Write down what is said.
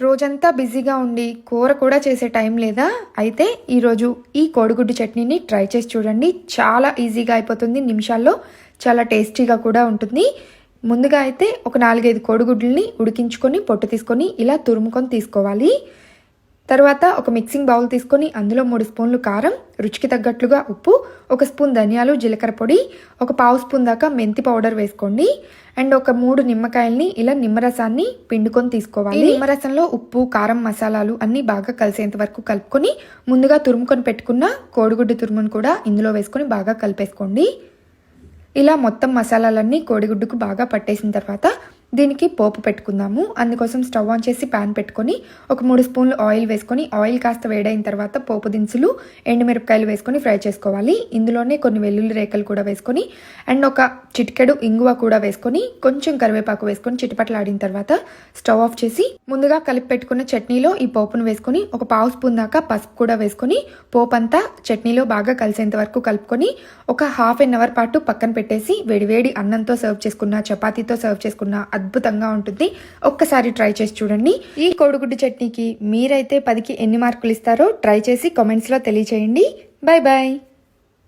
రోజంతా బిజీగా ఉండి కూర కూడా చేసే టైం లేదా? అయితే ఈరోజు ఈ కోడిగుడ్డు చట్నీని ట్రై చేసి చూడండి. చాలా ఈజీగా అయిపోతుంది. నిమిషాల్లో చాలా టేస్టీగా కూడా ఉంటుంది. ముందుగా అయితే ఒక నాలుగైదు కోడిగుడ్లని ఉడికించుకొని పొట్టు తీసుకొని ఇలా తురుముకొని తీసుకోవాలి. తర్వాత ఒక మిక్సింగ్ బౌల్ తీసుకొని అందులో మూడు స్పూన్లు కారం రుచికి తగ్గట్లుగా ఉప్పు ఒక స్పూన్ ధనియాలు జీలకర్ర పొడి ఒక పావు స్పూన్ దాకా మెంతి పౌడర్ వేసుకోండి. అండ్ ఒక మూడు నిమ్మకాయల్ని ఇలా నిమ్మరసాన్ని పిండుకొని తీసుకోవాలి. నిమ్మరసంలో ఉప్పు కారం మసాలాలు అన్నీ బాగా కలిసేంత వరకు కలుపుకొని ముందుగా తురుముకొని పెట్టుకున్న కోడిగుడ్డు తురుమును కూడా ఇందులో వేసుకొని బాగా కలిపేసుకోండి. ఇలా మొత్తం మసాలాలన్నీ కోడిగుడ్డుకు బాగా పట్టేసిన తర్వాత దీనికి పోపు పెట్టుకుందాము. అందుకోసం స్టవ్ ఆన్ చేసి ప్యాన్ పెట్టుకొని ఒక మూడు స్పూన్లు ఆయిల్ వేసుకొని ఆయిల్ కాస్త వేడైన తర్వాత పోపు దినుసులు ఎండుమిరపకాయలు వేసుకొని ఫ్రై చేసుకోవాలి. ఇందులోనే కొన్ని వెల్లుల్లి రేకలు కూడా వేసుకొని అండ్ ఒక చిటికెడు ఇంగువ కూడా వేసుకొని కొంచెం కరివేపాకు వేసుకొని చిటిపట్లాడిన తర్వాత స్టవ్ ఆఫ్ చేసి ముందుగా కలిపి పెట్టుకున్న చట్నీలో ఈ పోపును వేసుకొని ఒక పావు స్పూన్ దాకా పసుపు కూడా వేసుకొని పోపు అంతా చట్నీలో బాగా కలిసేంత వరకు కలుపుకొని ఒక హాఫ్ అన్ అవర్ పాటు పక్కన పెట్టేసి వేడివేడి అన్నంతో సర్వ్ చేసుకున్న చపాతీతో సర్వ్ చేసుకున్న అద్భుతంగా ఉంటుంది. ఒక్కసారి ట్రై చేసి చూడండి. ఈ కోడిగుడ్డు చట్నీకి మీరైతే పదికి ఎన్ని మార్కులు ఇస్తారో ట్రై చేసి కామెంట్స్లో తెలియచేయండి. Bye bye